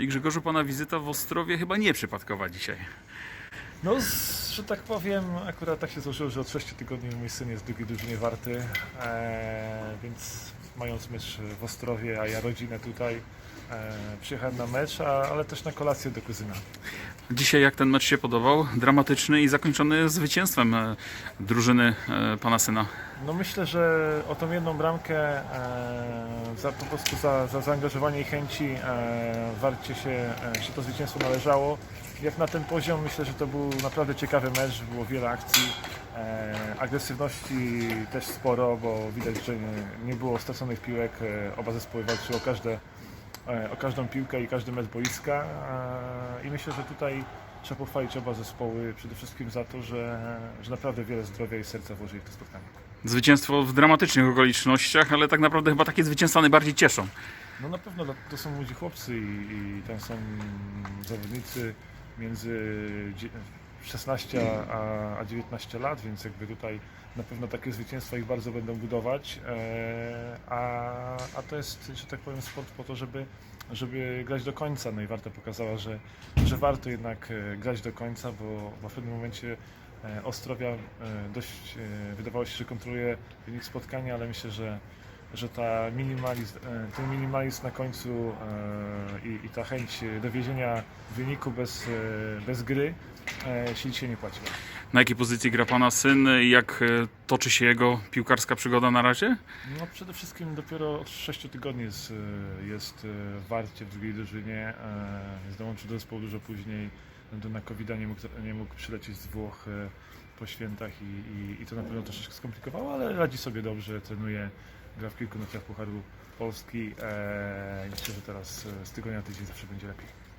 I Grzegorzu, pana wizyta w Ostrowie chyba nie przypadkowa dzisiaj. No, że tak powiem, akurat tak się złożyło, że od 6 tygodni mój syn jest w drugiej drużynie warty, e, więc mając mecz w Ostrowie, a ja rodzinę tutaj, e, przyjechałem na mecz, a, ale też na kolację do kuzyna. Dzisiaj jak ten mecz się podobał? Dramatyczny i zakończony zwycięstwem e, drużyny e, pana syna. No myślę, że o tą jedną bramkę, e, za, po prostu za, za zaangażowanie i chęci e, warcie się, e, się to zwycięstwo należało. Jak na ten poziom myślę, że to był naprawdę ciekawy mecz, było wiele akcji, e, agresywności też sporo, bo widać, że nie, nie było straconych piłek, e, oba zespoły walczyły o, każde, e, o każdą piłkę i każdy mecz boiska e, i myślę, że tutaj trzeba pochwalić oba zespoły przede wszystkim za to, że, że naprawdę wiele zdrowia i serca włożyli w to spotkanie. Zwycięstwo w dramatycznych okolicznościach, ale tak naprawdę chyba takie zwycięstwa najbardziej cieszą. No na pewno to- to są młodzi chłopcy i, i tam są zawodnicy między dzie- 16 a, a 19 lat, więc jakby tutaj na pewno takie zwycięstwa ich bardzo będą budować, e, a, a to jest, że tak powiem, sport po to, żeby, żeby grać do końca. No i Warta pokazała, że, że warto jednak e, grać do końca, bo, bo w pewnym momencie Ostrowia e, dość e, wydawało się, że kontroluje wynik spotkania, ale myślę, że że ta minimalizm, e, ten minimalizm na końcu e, i, i ta chęć dowiezienia wyniku bez, e, bez gry e, się nie płaciła. Na jakiej pozycji gra pana syn i jak e, toczy się jego piłkarska przygoda na razie? No przede wszystkim dopiero od 6 tygodni jest, e, jest w Warcie w drugiej drużynie, dołączył do zespołu dużo później, względu na covid nie mógł, nie mógł przylecieć z Włoch po świętach i, i, i to na pewno troszeczkę skomplikowało, ale radzi sobie dobrze, trenuje, gra w kilku meczach Pucharu Polski myślę, że teraz z tygodnia na tydzień zawsze będzie lepiej.